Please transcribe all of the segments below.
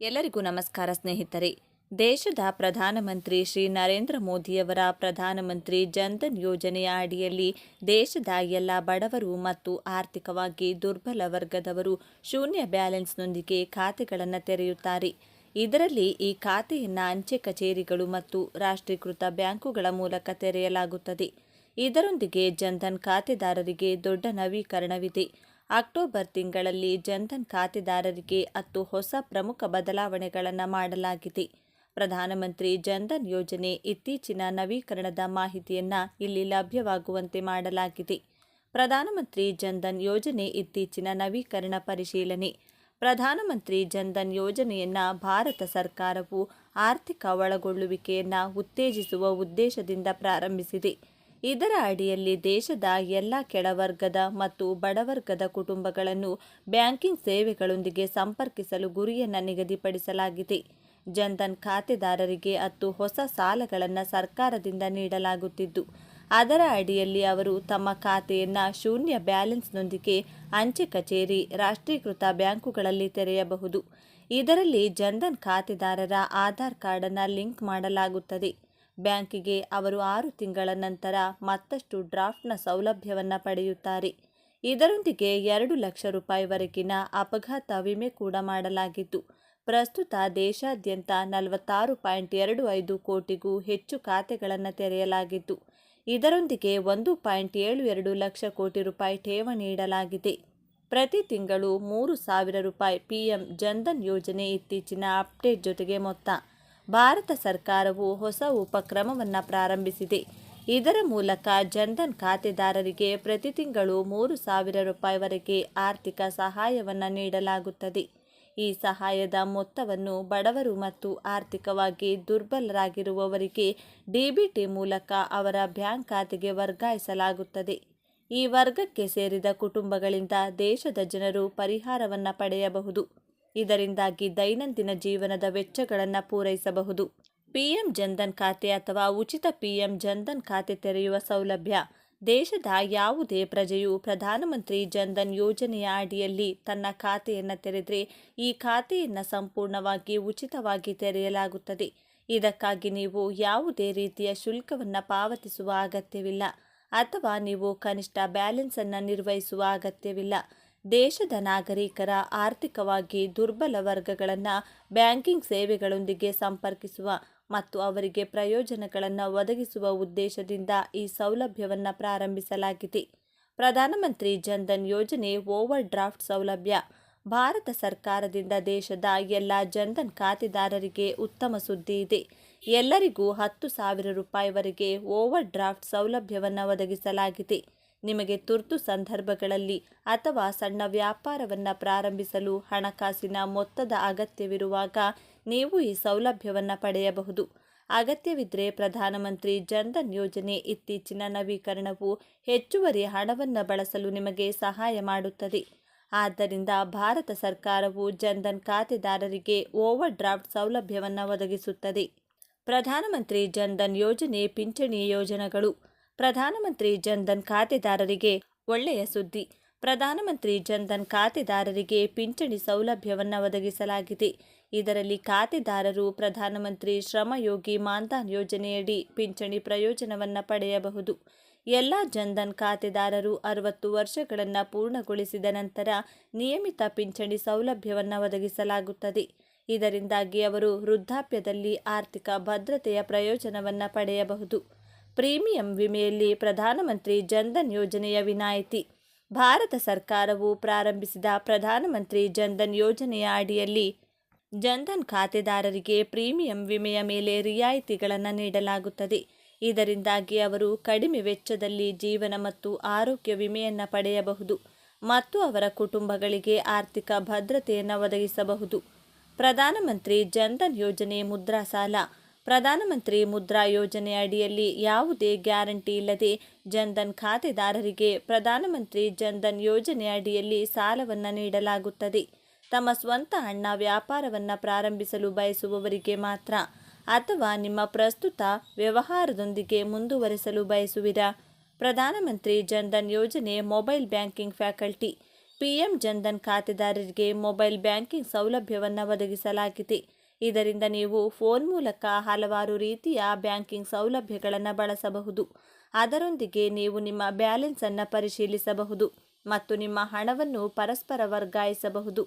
ಎಲ್ಲರಿಗೂ ನಮಸ್ಕಾರ ಸ್ನೇಹಿತರೆ. ದೇಶದ ಪ್ರಧಾನಮಂತ್ರಿ ಶ್ರೀ ನರೇಂದ್ರ ಮೋದಿಯವರ ಪ್ರಧಾನಮಂತ್ರಿ ಜನ್ಧನ್ ಯೋಜನೆಯ ಅಡಿಯಲ್ಲಿ ದೇಶದ ಎಲ್ಲ ಬಡವರು ಮತ್ತು ಆರ್ಥಿಕವಾಗಿ ದುರ್ಬಲ ವರ್ಗದವರು ಶೂನ್ಯ ಬ್ಯಾಲೆನ್ಸ್ನೊಂದಿಗೆ ಖಾತೆಗಳನ್ನು ತೆರೆಯುತ್ತಾರೆ. ಇದರಲ್ಲಿ ಈ ಖಾತೆಯನ್ನು ಅಂಚೆ ಕಚೇರಿಗಳು ಮತ್ತು ರಾಷ್ಟ್ರೀಕೃತ ಬ್ಯಾಂಕುಗಳ ಮೂಲಕ ತೆರೆಯಲಾಗುತ್ತದೆ. ಇದರೊಂದಿಗೆ ಜನ್ಧನ್ ಖಾತೆದಾರರಿಗೆ ದೊಡ್ಡ ನವೀಕರಣವಿದೆ. ಅಕ್ಟೋಬರ್ ತಿಂಗಳಲ್ಲಿ ಜನ್ಧನ್ ಖಾತೆದಾರರಿಗೆ ಹತ್ತು ಹೊಸ ಪ್ರಮುಖ ಬದಲಾವಣೆಗಳನ್ನು ಮಾಡಲಾಗಿದೆ. ಪ್ರಧಾನಮಂತ್ರಿ ಜನ್ಧನ್ ಯೋಜನೆ ಇತ್ತೀಚಿನ ನವೀಕರಣದ ಮಾಹಿತಿಯನ್ನು ಇಲ್ಲಿ ಲಭ್ಯವಾಗುವಂತೆ ಮಾಡಲಾಗಿದೆ. ಪ್ರಧಾನಮಂತ್ರಿ ಜನ್ಧನ್ ಯೋಜನೆ ಇತ್ತೀಚಿನ ನವೀಕರಣ ಪರಿಶೀಲನೆ. ಪ್ರಧಾನಮಂತ್ರಿ ಜನ್ಧನ್ ಯೋಜನೆಯನ್ನು ಭಾರತ ಸರ್ಕಾರವು ಆರ್ಥಿಕ ಒಳಗೊಳ್ಳುವಿಕೆಯನ್ನು ಉತ್ತೇಜಿಸುವ ಉದ್ದೇಶದಿಂದ ಪ್ರಾರಂಭಿಸಿದೆ. ಇದರ ಅಡಿಯಲ್ಲಿ ದೇಶದ ಎಲ್ಲ ಕೆಳವರ್ಗದ ಮತ್ತು ಬಡವರ್ಗದ ಕುಟುಂಬಗಳನ್ನು ಬ್ಯಾಂಕಿಂಗ್ ಸೇವೆಗಳೊಂದಿಗೆ ಸಂಪರ್ಕಿಸಲು ಗುರಿಯನ್ನು ನಿಗದಿಪಡಿಸಲಾಗಿದೆ. ಜನ್ಧನ್ ಖಾತೆದಾರರಿಗೆ ಹತ್ತು ಹೊಸ ಸಾಲಗಳನ್ನು ಸರ್ಕಾರದಿಂದ ನೀಡಲಾಗುತ್ತಿದ್ದು, ಅದರ ಅಡಿಯಲ್ಲಿ ಅವರು ತಮ್ಮ ಖಾತೆಯನ್ನು ಶೂನ್ಯ ಬ್ಯಾಲೆನ್ಸ್ನೊಂದಿಗೆ ಅಂಚೆ ಕಚೇರಿ, ರಾಷ್ಟ್ರೀಕೃತ ಬ್ಯಾಂಕುಗಳಲ್ಲಿ ತೆರೆಯಬಹುದು. ಇದರಲ್ಲಿ ಜನ್ಧನ್ ಖಾತೆದಾರರ ಆಧಾರ್ ಕಾರ್ಡನ್ನು ಲಿಂಕ್ ಮಾಡಲಾಗುತ್ತದೆ. ಬ್ಯಾಂಕಿಗೆ ಅವರು ಆರು ತಿಂಗಳ ನಂತರ ಮತ್ತಷ್ಟು ಡ್ರಾಫ್ಟ್ನ ಸೌಲಭ್ಯವನ್ನು ಪಡೆಯುತ್ತಾರೆ. ಇದರೊಂದಿಗೆ ಎರಡು ಲಕ್ಷ ರೂಪಾಯಿವರೆಗಿನ ಅಪಘಾತ ವಿಮೆ ಕೂಡ ಮಾಡಲಾಗಿದ್ದು, ಪ್ರಸ್ತುತ ದೇಶಾದ್ಯಂತ ನಲವತ್ತಾರು ಪಾಯಿಂಟ್ ಎರಡು ಐದು ಕೋಟಿಗೂ ಹೆಚ್ಚು ಖಾತೆಗಳನ್ನು ತೆರೆಯಲಾಗಿದ್ದು, ಇದರೊಂದಿಗೆ ಒಂದು ಪಾಯಿಂಟ್ ಏಳು ಎರಡು ಲಕ್ಷ ಕೋಟಿ ರೂಪಾಯಿ ಠೇವಣಿ ಇಡಲಾಗಿದೆ. ಪ್ರತಿ ತಿಂಗಳು ಮೂರು ಸಾವಿರ ರೂಪಾಯಿ ಪಿಎಂ ಜನ್ಧನ್ ಯೋಜನೆ ಇತ್ತೀಚಿನ ಅಪ್ಡೇಟ್ ಜೊತೆಗೆ ಮೊತ್ತ. ಭಾರತ ಸರ್ಕಾರವು ಹೊಸ ಉಪಕ್ರಮವನ್ನು ಪ್ರಾರಂಭಿಸಿದೆ. ಇದರ ಮೂಲಕ ಜನ್ಧನ್ ಖಾತೆದಾರರಿಗೆ ಪ್ರತಿ ತಿಂಗಳು ಮೂರು ಸಾವಿರ ರೂಪಾಯಿವರೆಗೆ ಆರ್ಥಿಕ ಸಹಾಯವನ್ನು ನೀಡಲಾಗುತ್ತದೆ. ಈ ಸಹಾಯದ ಮೊತ್ತವನ್ನು ಬಡವರು ಮತ್ತು ಆರ್ಥಿಕವಾಗಿ ದುರ್ಬಲರಾಗಿರುವವರಿಗೆ ಡಿಬಿಟಿ ಮೂಲಕ ಅವರ ಬ್ಯಾಂಕ್ ಖಾತೆಗೆ ವರ್ಗಾಯಿಸಲಾಗುತ್ತದೆ. ಈ ವರ್ಗಕ್ಕೆ ಸೇರಿದ ಕುಟುಂಬಗಳಿಂದ ದೇಶದ ಜನರು ಪರಿಹಾರವನ್ನು ಪಡೆಯಬಹುದು. ಇದರಿಂದಾಗಿ ದೈನಂದಿನ ಜೀವನದ ವೆಚ್ಚಗಳನ್ನು ಪೂರೈಸಬಹುದು. ಪಿಎಂ ಜನ್ಧನ್ ಖಾತೆ ಅಥವಾ ಉಚಿತ ಪಿಎಂ ಜನ್ಧನ್ ಖಾತೆ ತೆರೆಯುವ ಸೌಲಭ್ಯ. ದೇಶದ ಯಾವುದೇ ಪ್ರಜೆಯು ಪ್ರಧಾನಮಂತ್ರಿ ಜನ್ಧನ್ ಯೋಜನೆಯ ಅಡಿಯಲ್ಲಿ ತನ್ನ ಖಾತೆಯನ್ನು ತೆರೆದರೆ ಈ ಖಾತೆಯನ್ನು ಸಂಪೂರ್ಣವಾಗಿ ಉಚಿತವಾಗಿ ತೆರೆಯಲಾಗುತ್ತದೆ. ಇದಕ್ಕಾಗಿ ನೀವು ಯಾವುದೇ ರೀತಿಯ ಶುಲ್ಕವನ್ನು ಪಾವತಿಸುವ ಅಗತ್ಯವಿಲ್ಲ. ಅಥವಾ ನೀವು ಕನಿಷ್ಠ ಬ್ಯಾಲೆನ್ಸನ್ನು ನಿರ್ವಹಿಸುವ ಅಗತ್ಯವಿಲ್ಲ. ದೇಶದ ನಾಗರಿಕರ ಆರ್ಥಿಕವಾಗಿ ದುರ್ಬಲ ವರ್ಗಗಳನ್ನು ಬ್ಯಾಂಕಿಂಗ್ ಸೇವೆಗಳೊಂದಿಗೆ ಸಂಪರ್ಕಿಸುವ ಮತ್ತು ಅವರಿಗೆ ಪ್ರಯೋಜನಗಳನ್ನು ಒದಗಿಸುವ ಉದ್ದೇಶದಿಂದ ಈ ಸೌಲಭ್ಯವನ್ನು ಪ್ರಾರಂಭಿಸಲಾಗಿದೆ. ಪ್ರಧಾನಮಂತ್ರಿ ಜನ್ಧನ್ ಯೋಜನೆ ಓವರ್ ಡ್ರಾಫ್ಟ್ ಸೌಲಭ್ಯ. ಭಾರತ ಸರ್ಕಾರದಿಂದ ದೇಶದ ಎಲ್ಲ ಜನ್ಧನ್ ಖಾತೆದಾರರಿಗೆ ಉತ್ತಮ ಸುದ್ದಿ ಇದೆ. ಎಲ್ಲರಿಗೂ ಹತ್ತು ಸಾವಿರ ರೂಪಾಯಿವರೆಗೆ ಓವರ್ ಡ್ರಾಫ್ಟ್ ಸೌಲಭ್ಯವನ್ನು ಒದಗಿಸಲಾಗಿದೆ. ನಿಮಗೆ ತುರ್ತು ಸಂದರ್ಭಗಳಲ್ಲಿ ಅಥವಾ ಸಣ್ಣ ವ್ಯಾಪಾರವನ್ನು ಪ್ರಾರಂಭಿಸಲು ಹಣಕಾಸಿನ ಮೊತ್ತದ ಅಗತ್ಯವಿರುವಾಗ ನೀವು ಈ ಸೌಲಭ್ಯವನ್ನು ಪಡೆಯಬಹುದು. ಅಗತ್ಯವಿದ್ದರೆ ಪ್ರಧಾನಮಂತ್ರಿ ಜನ್ಧನ್ ಯೋಜನೆ ಇತ್ತೀಚಿನ ನವೀಕರಣವು ಹೆಚ್ಚುವರಿ ಹಣವನ್ನು ಬಳಸಲು ನಿಮಗೆ ಸಹಾಯ ಮಾಡುತ್ತದೆ. ಆದ್ದರಿಂದ ಭಾರತ ಸರ್ಕಾರವು ಜನ್ಧನ್ ಖಾತೆದಾರರಿಗೆ ಓವರ್ ಡ್ರಾಫ್ಟ್ ಸೌಲಭ್ಯವನ್ನು ಒದಗಿಸುತ್ತದೆ. ಪ್ರಧಾನಮಂತ್ರಿ ಜನ್ಧನ್ ಯೋಜನೆ ಪಿಂಚಣಿ ಯೋಜನೆಗಳು ಪ್ರಧಾನಮಂತ್ರಿ ಜನ್ಧನ್ ಖಾತೆದಾರರಿಗೆ ಒಳ್ಳೆಯ ಸುದ್ದಿ. ಪ್ರಧಾನಮಂತ್ರಿ ಜನ್ಧನ್ ಖಾತೆದಾರರಿಗೆ ಪಿಂಚಣಿ ಸೌಲಭ್ಯವನ್ನು ಒದಗಿಸಲಾಗಿದೆ. ಇದರಲ್ಲಿ ಖಾತೆದಾರರು ಪ್ರಧಾನಮಂತ್ರಿ ಶ್ರಮಯೋಗಿ ಮಾನ್ಧನ್ ಯೋಜನೆಯಡಿ ಪಿಂಚಣಿ ಪ್ರಯೋಜನವನ್ನು ಪಡೆಯಬಹುದು. ಎಲ್ಲ ಜನ್ಧನ್ ಖಾತೆದಾರರು ಅರವತ್ತು ವರ್ಷಗಳನ್ನು ಪೂರ್ಣಗೊಳಿಸಿದ ನಂತರ ನಿಯಮಿತ ಪಿಂಚಣಿ ಸೌಲಭ್ಯವನ್ನು ಒದಗಿಸಲಾಗುತ್ತದೆ. ಇದರಿಂದಾಗಿ ಅವರು ವೃದ್ಧಾಪ್ಯದಲ್ಲಿ ಆರ್ಥಿಕ ಭದ್ರತೆಯ ಪ್ರಯೋಜನವನ್ನು ಪಡೆಯಬಹುದು. ಪ್ರೀಮಿಯಂ ವಿಮೆಯಲ್ಲಿ ಪ್ರಧಾನಮಂತ್ರಿ ಜನ್ಧನ್ ಯೋಜನೆಯ ವಿನಾಯಿತಿ. ಭಾರತ ಸರ್ಕಾರವು ಪ್ರಾರಂಭಿಸಿದ ಪ್ರಧಾನಮಂತ್ರಿ ಜನ್ಧನ್ ಯೋಜನೆಯ ಅಡಿಯಲ್ಲಿ ಜನ್ಧನ್ ಖಾತೆದಾರರಿಗೆ ಪ್ರೀಮಿಯಂ ವಿಮೆಯ ಮೇಲೆ ರಿಯಾಯಿತಿಗಳನ್ನು ನೀಡಲಾಗುತ್ತದೆ. ಇದರಿಂದಾಗಿ ಅವರು ಕಡಿಮೆ ವೆಚ್ಚದಲ್ಲಿ ಜೀವನ ಮತ್ತು ಆರೋಗ್ಯ ವಿಮೆಯನ್ನು ಪಡೆಯಬಹುದು ಮತ್ತು ಅವರ ಕುಟುಂಬಗಳಿಗೆ ಆರ್ಥಿಕ ಭದ್ರತೆಯನ್ನು ಒದಗಿಸಬಹುದು. ಪ್ರಧಾನಮಂತ್ರಿ ಜನ್ಧನ್ ಯೋಜನೆ ಮುದ್ರಾ ಸಾಲ ಪ್ರಧಾನಮಂತ್ರಿ ಮುದ್ರಾ ಯೋಜನೆ ಅಡಿಯಲ್ಲಿ ಯಾವುದೇ ಗ್ಯಾರಂಟಿ ಇಲ್ಲದೆ ಜನ್ಧನ್ ಖಾತೆದಾರರಿಗೆ ಪ್ರಧಾನಮಂತ್ರಿ ಜನ್ಧನ್ ಯೋಜನೆ ಅಡಿಯಲ್ಲಿ ಸಾಲವನ್ನು ನೀಡಲಾಗುತ್ತದೆ. ತಮ್ಮ ಸ್ವಂತ ಹಣ ವ್ಯಾಪಾರವನ್ನು ಪ್ರಾರಂಭಿಸಲು ಬಯಸುವವರಿಗೆ ಮಾತ್ರ ಅಥವಾ ನಿಮ್ಮ ಪ್ರಸ್ತುತ ವ್ಯವಹಾರದೊಂದಿಗೆ ಮುಂದುವರೆಸಲು ಬಯಸುವಿರಾ? ಪ್ರಧಾನಮಂತ್ರಿ ಜನ್ಧನ್ ಯೋಜನೆ mobile banking faculty. PM Jan Dhan ಖಾತೆದಾರರಿಗೆ ಮೊಬೈಲ್ ಬ್ಯಾಂಕಿಂಗ್ ಸೌಲಭ್ಯವನ್ನು ಒದಗಿಸಲಾಗಿದೆ. ಇದರಿಂದ ನೀವು ಫೋನ್ ಮೂಲಕ ಹಲವಾರು ರೀತಿಯ ಬ್ಯಾಂಕಿಂಗ್ ಸೌಲಭ್ಯಗಳನ್ನು ಬಳಸಬಹುದು. ಅದರೊಂದಿಗೆ ನೀವು ನಿಮ್ಮ ಬ್ಯಾಲೆನ್ಸ್ ಅನ್ನು ಪರಿಶೀಲಿಸಬಹುದು ಮತ್ತು ನಿಮ್ಮ ಹಣವನ್ನು ಪರಸ್ಪರ ವರ್ಗಾಯಿಸಬಹುದು.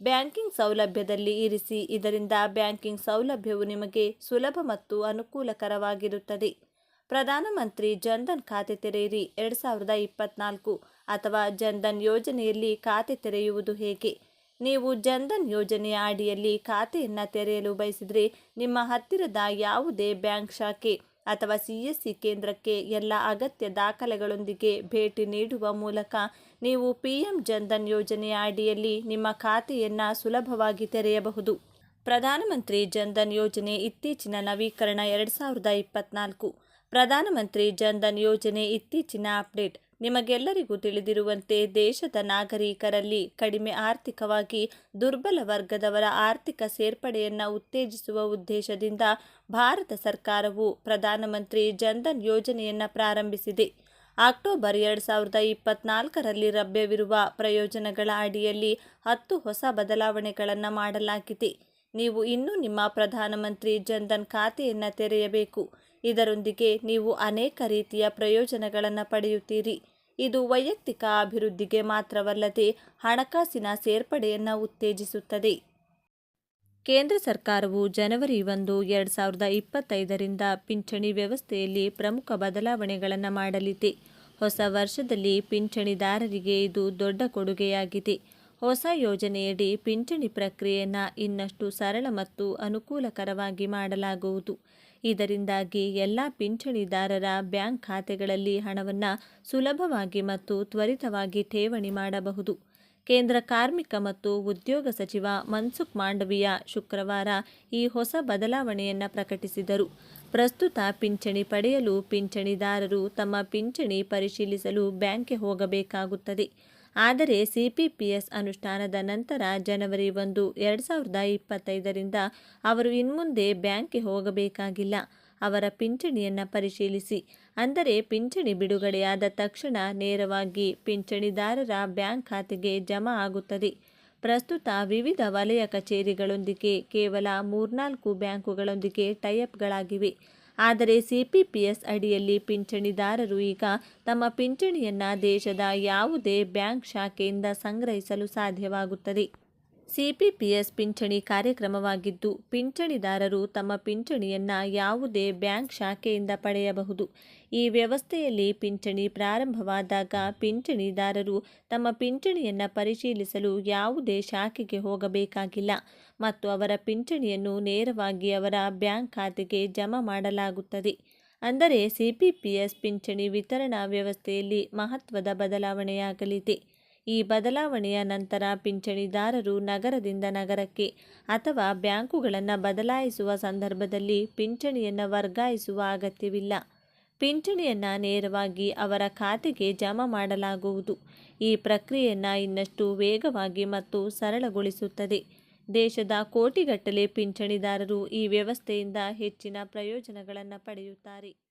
ಬ್ಯಾಂಕಿಂಗ್ ಸೌಲಭ್ಯದಲ್ಲಿ ಇರಿಸಿ, ಇದರಿಂದ ಬ್ಯಾಂಕಿಂಗ್ ಸೌಲಭ್ಯವು ನಿಮಗೆ ಸುಲಭ ಮತ್ತು ಅನುಕೂಲಕರವಾಗಿರುತ್ತದೆ. ಪ್ರಧಾನಮಂತ್ರಿ ಜನ್ಧನ್ ಖಾತೆ ತೆರೆಯಿರಿ, ಎರಡು ಸಾವಿರದ ಇಪ್ಪತ್ನಾಲ್ಕು ಅಥವಾ ಜನ್ಧನ್ ಯೋಜನೆಯಲ್ಲಿ ಖಾತೆ ತೆರೆಯುವುದು ಹೇಗೆ? ನೀವು ಜನ್ಧನ್ ಯೋಜನೆಯ ಅಡಿಯಲ್ಲಿ ಖಾತೆಯನ್ನು ತೆರೆಯಲು ಬಯಸಿದರೆ ನಿಮ್ಮ ಹತ್ತಿರದ ಯಾವುದೇ ಬ್ಯಾಂಕ್ ಶಾಖೆ ಅಥವಾ ಸಿ ಎಸ್ ಸಿ ಕೇಂದ್ರಕ್ಕೆ ಎಲ್ಲ ಅಗತ್ಯ ದಾಖಲೆಗಳೊಂದಿಗೆ ಭೇಟಿ ನೀಡುವ ಮೂಲಕ ನೀವು ಪಿ ಎಂ ಜನ್ಧನ್ ಯೋಜನೆಯ ಅಡಿಯಲ್ಲಿ ನಿಮ್ಮ ಖಾತೆಯನ್ನು ಸುಲಭವಾಗಿ ತೆರೆಯಬಹುದು. ಪ್ರಧಾನಮಂತ್ರಿ ಜನ್ಧನ್ ಯೋಜನೆ ಇತ್ತೀಚಿನ ನವೀಕರಣ ಎರಡು ಸಾವಿರದ ಇಪ್ಪತ್ನಾಲ್ಕು. ಪ್ರಧಾನಮಂತ್ರಿ ಜನ್ಧನ್ ಯೋಜನೆ ಇತ್ತೀಚಿನ ಅಪ್ಡೇಟ್. ನಿಮಗೆಲ್ಲರಿಗೂ ತಿಳಿದಿರುವಂತೆ ದೇಶದ ನಾಗರಿಕರಲ್ಲಿ ಕಡಿಮೆ ಆರ್ಥಿಕವಾಗಿ ದುರ್ಬಲ ವರ್ಗದವರ ಆರ್ಥಿಕ ಸೇರ್ಪಡೆಯನ್ನು ಉತ್ತೇಜಿಸುವ ಉದ್ದೇಶದಿಂದ ಭಾರತ ಸರ್ಕಾರವು ಪ್ರಧಾನಮಂತ್ರಿ ಜನ್ಧನ್ ಯೋಜನೆಯನ್ನು ಪ್ರಾರಂಭಿಸಿದೆ. ಅಕ್ಟೋಬರ್ ಎರಡು ಸಾವಿರದ ಇಪ್ಪತ್ನಾಲ್ಕರಲ್ಲಿ ಲಭ್ಯವಿರುವ ಪ್ರಯೋಜನಗಳ ಅಡಿಯಲ್ಲಿ ಹತ್ತು ಹೊಸ ಬದಲಾವಣೆಗಳನ್ನು ಮಾಡಲಾಗಿದೆ. ನೀವು ಇನ್ನೂ ನಿಮ್ಮ ಪ್ರಧಾನಮಂತ್ರಿ ಜನ್ಧನ್ ಖಾತೆಯನ್ನು ತೆರೆಯಬೇಕು. ಇದರೊಂದಿಗೆ ನೀವು ಅನೇಕ ರೀತಿಯ ಪ್ರಯೋಜನಗಳನ್ನು ಪಡೆಯುತ್ತೀರಿ. ಇದು ವೈಯಕ್ತಿಕ ಅಭಿವೃದ್ಧಿಗೆ ಮಾತ್ರವಲ್ಲದೆ ಹಣಕಾಸಿನ ಸೇರ್ಪಡೆಯನ್ನು ಉತ್ತೇಜಿಸುತ್ತದೆ. ಕೇಂದ್ರ ಸರ್ಕಾರವು ಜನವರಿ ಒಂದು, ಎರಡು ಸಾವಿರದ ಇಪ್ಪತ್ತೈದರಿಂದ ಪಿಂಚಣಿ ವ್ಯವಸ್ಥೆಯಲ್ಲಿ ಪ್ರಮುಖ ಬದಲಾವಣೆಗಳನ್ನು ಮಾಡಲಿದೆ. ಹೊಸ ವರ್ಷದಲ್ಲಿ ಪಿಂಚಣಿದಾರರಿಗೆ ಇದು ದೊಡ್ಡ ಕೊಡುಗೆಯಾಗಿದೆ. ಹೊಸ ಯೋಜನೆಯಡಿ ಪಿಂಚಣಿ ಪ್ರಕ್ರಿಯೆಯನ್ನು ಇನ್ನಷ್ಟು ಸರಳ ಮತ್ತು ಅನುಕೂಲಕರವಾಗಿ ಮಾಡಲಾಗುವುದು. ಇದರಿಂದಾಗಿ ಎಲ್ಲ ಪಿಂಚಣಿದಾರರ ಬ್ಯಾಂಕ್ ಖಾತೆಗಳಲ್ಲಿ ಹಣವನ್ನು ಸುಲಭವಾಗಿ ಮತ್ತು ತ್ವರಿತವಾಗಿ ಠೇವಣಿ ಮಾಡಬಹುದು. ಕೇಂದ್ರ ಕಾರ್ಮಿಕ ಮತ್ತು ಉದ್ಯೋಗ ಸಚಿವ ಮನ್ಸುಖ್ ಮಾಂಡವಿಯಾ ಶುಕ್ರವಾರ ಈ ಹೊಸ ಬದಲಾವಣೆಯನ್ನು ಪ್ರಕಟಿಸಿದರು. ಪ್ರಸ್ತುತ ಪಿಂಚಣಿ ಪಡೆಯಲು ಪಿಂಚಣಿದಾರರು ತಮ್ಮ ಪಿಂಚಣಿ ಪರಿಶೀಲಿಸಲು ಬ್ಯಾಂಕ್ಗೆ ಹೋಗಬೇಕಾಗುತ್ತದೆ. ಆದರೆ ಸಿಪಿಪಿಎಸ್ ಅನುಷ್ಠಾನದ ನಂತರ ಜನವರಿ ಒಂದು, ಎರಡು ಸಾವಿರದ ಇಪ್ಪತ್ತೈದರಿಂದ ಅವರು ಇನ್ಮುಂದೆ ಬ್ಯಾಂಕ್ಗೆ ಹೋಗಬೇಕಾಗಿಲ್ಲ. ಅವರ ಪಿಂಚಣಿಯನ್ನು ಪರಿಶೀಲಿಸಿ. ಅಂದರೆ ಪಿಂಚಣಿ ಬಿಡುಗಡೆಯಾದ ತಕ್ಷಣ ನೇರವಾಗಿ ಪಿಂಚಣಿದಾರರ ಬ್ಯಾಂಕ್ ಖಾತೆಗೆ ಜಮಾ ಆಗುತ್ತದೆ. ಪ್ರಸ್ತುತ ವಿವಿಧ ವಲಯ ಕಚೇರಿಗಳೊಂದಿಗೆ ಕೇವಲ ಮೂರ್ನಾಲ್ಕು ಬ್ಯಾಂಕುಗಳೊಂದಿಗೆ ಟೈಅಪ್ಗಳಾಗಿವೆ. ಆದರೆ ಸಿಪಿಪಿಎಸ್ ಅಡಿಯಲ್ಲಿ ಪಿಂಚಣಿದಾರರು ಈಗ ತಮ್ಮ ಪಿಂಚಣಿಯನ್ನು ದೇಶದ ಯಾವುದೇ ಬ್ಯಾಂಕ್ ಶಾಖೆಯಿಂದ ಸಂಗ್ರಹಿಸಲು ಸಾಧ್ಯವಾಗುತ್ತದೆ. ಸಿಪಿಪಿಎಸ್ ಪಿಂಚಣಿ ಕಾರ್ಯಕ್ರಮವಾಗಿದ್ದು, ಪಿಂಚಣಿದಾರರು ತಮ್ಮ ಪಿಂಚಣಿಯನ್ನು ಯಾವುದೇ ಬ್ಯಾಂಕ್ ಶಾಖೆಯಿಂದ ಪಡೆಯಬಹುದು. ಈ ವ್ಯವಸ್ಥೆಯಲ್ಲಿ ಪಿಂಚಣಿ ಪ್ರಾರಂಭವಾದಾಗ ಪಿಂಚಣಿದಾರರು ತಮ್ಮ ಪಿಂಚಣಿಯನ್ನು ಪರಿಶೀಲಿಸಲು ಯಾವುದೇ ಶಾಖೆಗೆ ಹೋಗಬೇಕಾಗಿಲ್ಲ ಮತ್ತು ಅವರ ಪಿಂಚಣಿಯನ್ನು ನೇರವಾಗಿ ಅವರ ಬ್ಯಾಂಕ್ ಖಾತೆಗೆ ಜಮಾ ಮಾಡಲಾಗುತ್ತದೆ. ಅಂದರೆ ಸಿಪಿಪಿಎಸ್ ಪಿಂಚಣಿ ವಿತರಣಾ ವ್ಯವಸ್ಥೆಯಲ್ಲಿ ಮಹತ್ವದ ಬದಲಾವಣೆಯಾಗಲಿದೆ. ಈ ಬದಲಾವಣೆಯ ನಂತರ ಪಿಂಚಣಿದಾರರು ನಗರದಿಂದ ನಗರಕ್ಕೆ ಅಥವಾ ಬ್ಯಾಂಕುಗಳನ್ನು ಬದಲಾಯಿಸುವ ಸಂದರ್ಭದಲ್ಲಿ ಪಿಂಚಣಿಯನ್ನು ವರ್ಗಾಯಿಸುವ ಅಗತ್ಯವಿಲ್ಲ. ಪಿಂಚಣಿಯನ್ನು ನೇರವಾಗಿ ಅವರ ಖಾತೆಗೆ ಜಮಾ ಮಾಡಲಾಗುವುದು. ಈ ಪ್ರಕ್ರಿಯೆಯನ್ನು ಇನ್ನಷ್ಟು ವೇಗವಾಗಿ ಮತ್ತು ಸರಳಗೊಳಿಸುತ್ತದೆ. ದೇಶದ ಕೋಟಿಗಟ್ಟಲೆ ಪಿಂಚಣಿದಾರರು ಈ ವ್ಯವಸ್ಥೆಯಿಂದ ಹೆಚ್ಚಿನ ಪ್ರಯೋಜನಗಳನ್ನು ಪಡೆಯುತ್ತಾರೆ.